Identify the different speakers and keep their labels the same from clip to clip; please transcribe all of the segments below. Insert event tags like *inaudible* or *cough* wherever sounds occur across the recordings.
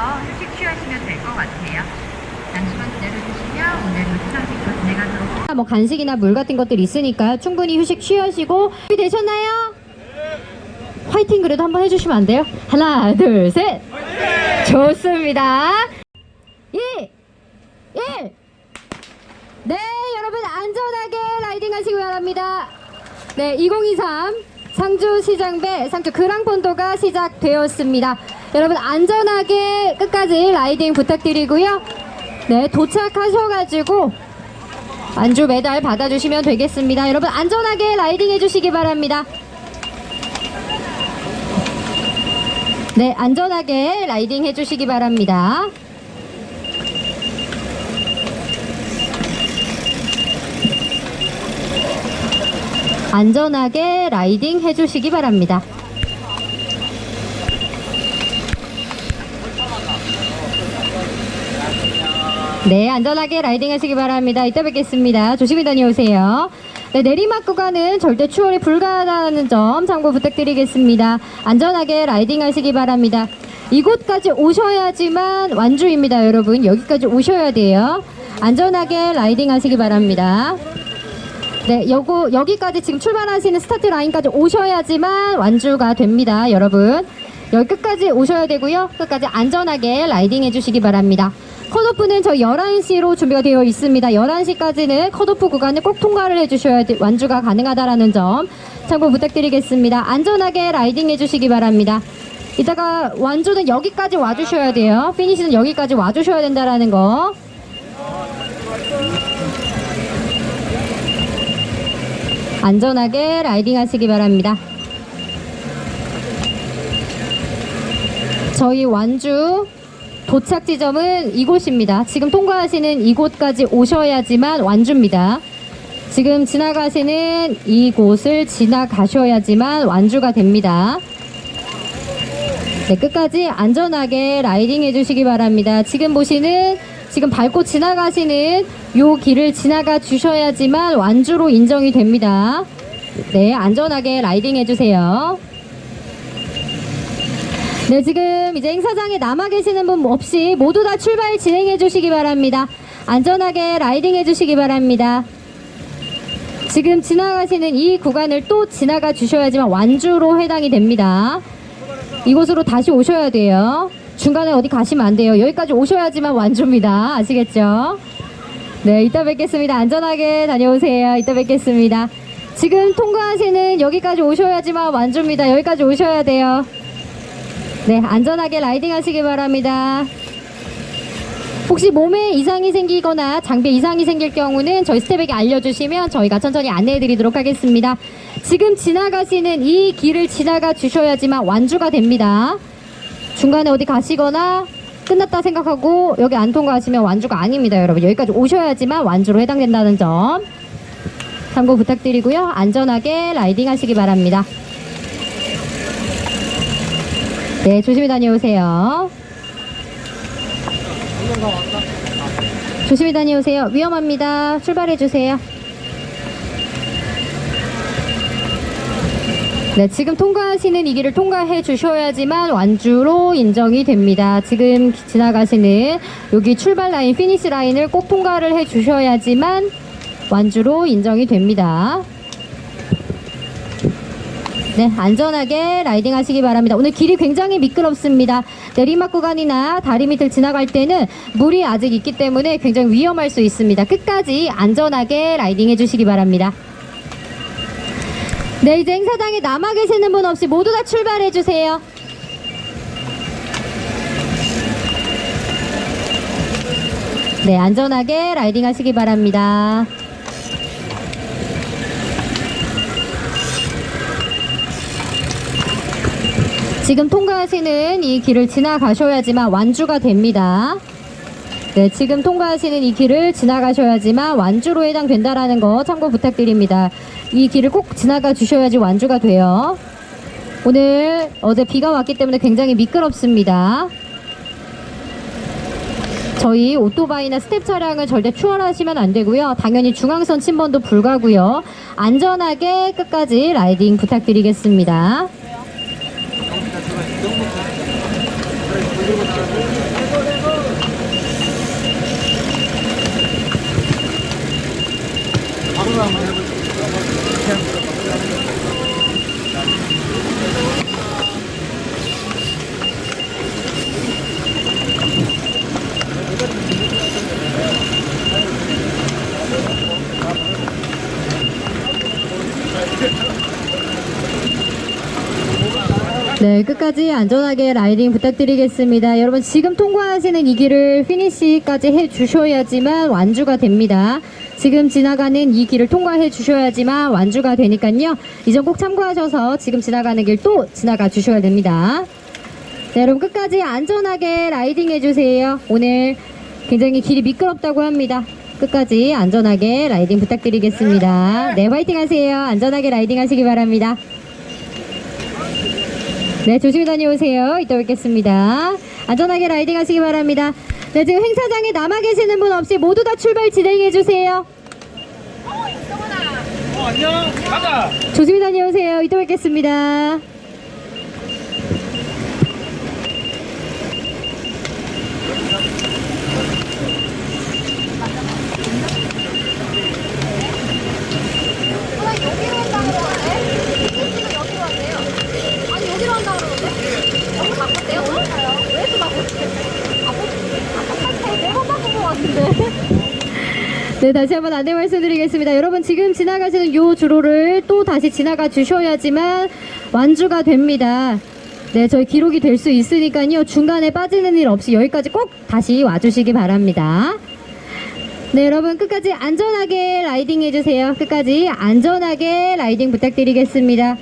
Speaker 1: 휴식 취하시면 될 것 같아요. 잠시만 기다려주시면 오늘 시상식으로 진행하도록
Speaker 2: 뭐 간식이나 물 같은 것들 있으니까 충분히 휴식 취하시고 준비되셨나요? 화이팅 그래도 한번 해주시면 안 돼요? 하나 둘 셋 좋습니다 2 1 네, 여러분 안전하게 라이딩 하시기 바랍니다. 네, 2023 상주 시장배 상주 그랑폰도가 시작되었습니다. 여러분 안전하게 끝까지 라이딩 부탁드리고요. 네, 도착하셔가지고 안주 메달 받아주시면 되겠습니다. 여러분 안전하게 라이딩 해주시기 바랍니다. 네, 안전하게 라이딩 해주시기 바랍니다. 안전하게 라이딩 해주시기 바랍니다. 네, 안전하게 라이딩 하시기 바랍니다. 이따 뵙겠습니다. 조심히 다녀오세요. 네, 내리막 구간은 절대 추월이 불가하다는 점 참고 부탁드리겠습니다. 안전하게 라이딩 하시기 바랍니다. 이곳까지 오셔야지만 완주입니다, 여러분. 여기까지 오셔야 돼요. 안전하게 라이딩 하시기 바랍니다. 네, 요거 여기까지 지금 출발하시는 스타트 라인까지 오셔야지만 완주가 됩니다, 여러분. 여기 끝까지 오셔야 되고요. 끝까지 안전하게 라이딩 해주시기 바랍니다. 컷오프는 저희 11시로 준비가 되어 있습니다. 11시까지는 컷오프 구간을 꼭 통과를 해주셔야 돼- 완주가 가능하다라는 점 참고 부탁드리겠습니다. 안전하게 라이딩 해주시기 바랍니다. 이따가 완주는 여기까지 와주셔야 돼요. 피니시는 여기까지 와주셔야 된다라는 거. 안전하게 라이딩 하시기 바랍니다. 저희 완주 도착 지점은 이곳입니다. 지금 통과하시는 이곳까지 오셔야지만 완주입니다. 지금 지나가시는 이곳을 지나가셔야지만 완주가 됩니다. 네, 끝까지 안전하게 라이딩 해주시기 바랍니다. 지금 보시는 지금 밟고 지나가시는 요 길을 지나가 주셔야지만 완주로 인정이 됩니다. 네, 안전하게 라이딩 해주세요. 네, 지금 이제 행사장에 남아 계시는 분 없이 모두 다 출발 진행해 주시기 바랍니다. 안전하게 라이딩 해 주시기 바랍니다. 지금 지나가시는 이 구간을 또 지나가 주셔야지만 완주로 해당이 됩니다. 이곳으로 다시 오셔야 돼요. 중간에 어디 가시면 안 돼요. 여기까지 오셔야지만 완주입니다. 아시겠죠? 네, 이따 뵙겠습니다. 안전하게 다녀오세요. 이따 뵙겠습니다. 지금 통과하시는 여기까지 오셔야지만 완주입니다. 여기까지 오셔야 돼요. 네, 안전하게 라이딩 하시기 바랍니다. 혹시 몸에 이상이 생기거나 장비에 이상이 생길 경우는 저희 스텝에게 알려주시면 저희가 천천히 안내해 드리도록 하겠습니다. 지금 지나가시는 이 길을 지나가 주셔야지만 완주가 됩니다. 중간에 어디 가시거나 끝났다 생각하고 여기 안 통과하시면 완주가 아닙니다, 여러분. 여기까지 오셔야지만 완주로 해당된다는 점 참고 부탁드리고요. 안전하게 라이딩 하시기 바랍니다. 네, 조심히 다녀오세요. 조심히 다녀오세요. 위험합니다. 출발해 주세요. 네, 지금 통과하시는 이 길을 통과해 주셔야지만 완주로 인정이 됩니다. 지금 지나가시는 여기 출발 라인, 피니시 라인을 꼭 통과를 해 주셔야지만 완주로 인정이 됩니다. 네, 안전하게 라이딩 하시기 바랍니다. 오늘 길이 굉장히 미끄럽습니다. 내리막 구간이나 다리 밑을 지나갈 때는 물이 아직 있기 때문에 굉장히 위험할 수 있습니다. 끝까지 안전하게 라이딩 해주시기 바랍니다. 네, 이제 행사장에 남아 계시는 분 없이 모두 다 출발해 주세요. 네, 안전하게 라이딩 하시기 바랍니다. 지금 통과하시는 이 길을 지나가셔야지만 완주가 됩니다. 네, 지금 통과하시는 이 길을 지나가셔야지만 완주로 해당된다라는 거 참고 부탁드립니다. 이 길을 꼭 지나가 주셔야지 완주가 돼요. 오늘 어제 비가 왔기 때문에 굉장히 미끄럽습니다. 저희 오토바이나 스텝 차량은 절대 추월하시면 안 되고요. 당연히 중앙선 침범도 불가고요. 안전하게 끝까지 라이딩 부탁드리겠습니다. Então, 끝까지 안전하게 라이딩 부탁드리겠습니다. 여러분, 지금 통과하시는 이 길을 피니시까지 해 주셔야지만 완주가 됩니다. 지금 지나가는 이 길을 통과해 주셔야지만 완주가 되니까요. 이점 꼭 참고하셔서 지금 지나가는 길 또 지나가 주셔야 됩니다. 네, 여러분, 끝까지 안전하게 라이딩 해주세요. 오늘 굉장히 길이 미끄럽다고 합니다. 끝까지 안전하게 라이딩 부탁드리겠습니다. 네, 화이팅 하세요. 안전하게 라이딩 하시기 바랍니다. 네, 조심히 다녀오세요. 이따 뵙겠습니다. 안전하게 라이딩 하시기 바랍니다. 네, 지금 행사장에 남아 계시는 분 없이 모두 다 출발 진행해 주세요.
Speaker 3: 어, 안녕. 가자.
Speaker 2: 조심히 다녀오세요. 이따 뵙겠습니다.
Speaker 4: 여기로 한다고 그러는데? 지금 여기로 한대요. 아니, 여기로 한다고 그러는데? 여기 바꿨대요? 그럴까요? 왜 또 바꿨어요? 아, 뭐, 아, 네번 바꾼 것 같은데?
Speaker 2: 네, 다시 한번 안내 말씀드리겠습니다. 여러분, 지금 지나가시는 요 주로를 또 다시 지나가 주셔야지만 완주가 됩니다. 네, 저희 기록이 될 수 있으니까요. 중간에 빠지는 일 없이 여기까지 꼭 다시 와주시기 바랍니다. 네, 여러분, 끝까지 안전하게 라이딩 해주세요. 끝까지 안전하게 라이딩 부탁드리겠습니다.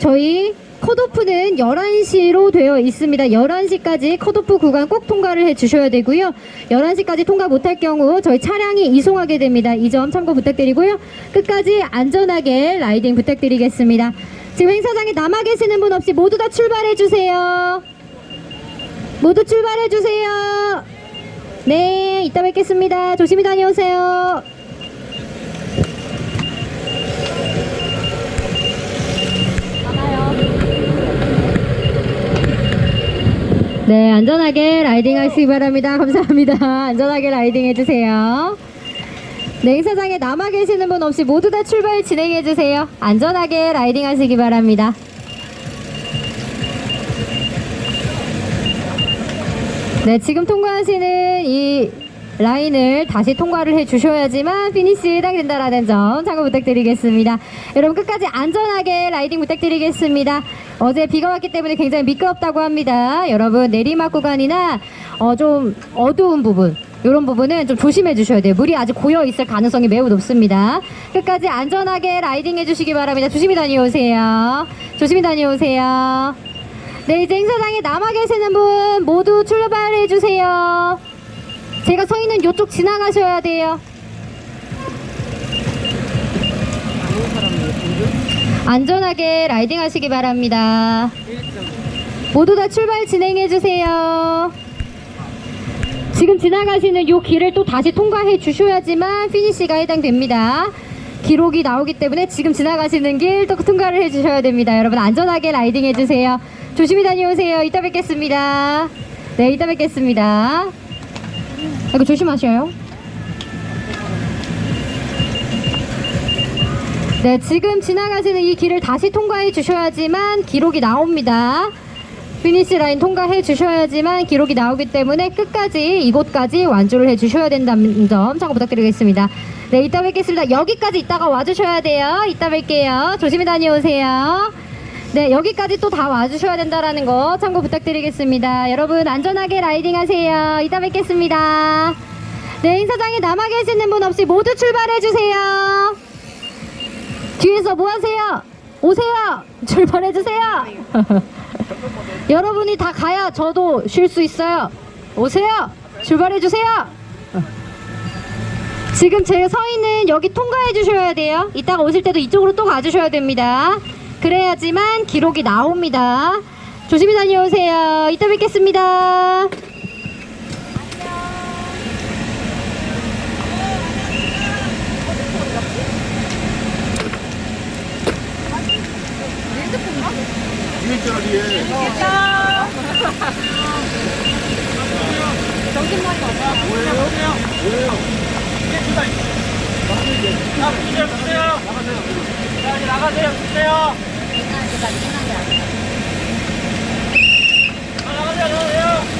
Speaker 2: 저희 컷오프는 11시로 되어 있습니다. 11시까지 컷오프 구간 꼭 통과를 해 주셔야 되고요. 11시까지 통과 못할 경우 저희 차량이 이송하게 됩니다. 이 점 참고 부탁드리고요. 끝까지 안전하게 라이딩 부탁드리겠습니다. 지금 행사장에 남아 계시는 분 없이 모두 다 출발해 주세요. 모두 출발해 주세요. 네, 이따 뵙겠습니다. 조심히 다녀오세요. 네, 안전하게 라이딩 하시기 바랍니다. 감사합니다. 안전하게 라이딩 해주세요. 네, 행사장에 남아 계시는 분 없이 모두 다 출발 진행해주세요. 안전하게 라이딩 하시기 바랍니다. 네, 지금 통과하시는 이 라인을 다시 통과를 해 주셔야지만 피니시 해당된다라는 점 참고 부탁드리겠습니다. 여러분 끝까지 안전하게 라이딩 부탁드리겠습니다. 어제 비가 왔기 때문에 굉장히 미끄럽다고 합니다. 여러분 내리막 구간이나 어, 좀 어두운 부분 이런 부분은 좀 조심해 주셔야 돼요. 물이 아직 고여 있을 가능성이 매우 높습니다. 끝까지 안전하게 라이딩 해주시기 바랍니다. 조심히 다녀오세요. 조심히 다녀오세요. 네, 이제 행사장에 남아 계시는 분 모두 출발해 주세요. 제가 서 있는 이쪽 지나가셔야 돼요. 안전하게 라이딩 하시기 바랍니다. 모두 다 출발 진행해 주세요. 지금 지나가시는 이 길을 또 다시 통과해 주셔야지만 피니시가 해당됩니다. 기록이 나오기 때문에 지금 지나가시는 길 또 통과를 해 주셔야 됩니다. 여러분 안전하게 라이딩 해 주세요. 조심히 다녀오세요. 이따 뵙겠습니다. 네, 이따 뵙겠습니다. 이거 조심하셔요. 네, 지금 지나가시는 이 길을 다시 통과해 주셔야지만 기록이 나옵니다. 피니시 라인 통과해 주셔야지만 기록이 나오기 때문에 끝까지 이곳까지 완주를 해 주셔야 된다는 점 참고 부탁드리겠습니다. 네, 이따 뵙겠습니다. 여기까지 이따가 와주셔야 돼요. 이따 뵐게요. 조심히 다녀오세요. 네, 여기까지 또 다 와주셔야 된다라는 거 참고 부탁드리겠습니다. 여러분 안전하게 라이딩 하세요. 이따 뵙겠습니다. 네, 행사장에 남아 계시는 분 없이 모두 출발해 주세요. 뒤에서 뭐 하세요? 오세요. 출발해 주세요. *laughs* 여러분이 다 가야 저도 쉴 수 있어요. 오세요. 출발해 주세요. 지금 제가 서 있는 여기 통과해 주셔야 돼요. 이따가 오실 때도 이쪽으로 또 가주셔야 됩니다. 그래야지만 기록이 나옵니다. 조심히 다녀오세요. 이따 뵙겠습니다.
Speaker 3: 나가세요. 나가세요. 자, 이제 나가세요. 주세요. 아, 나가세요.
Speaker 5: 나가세요.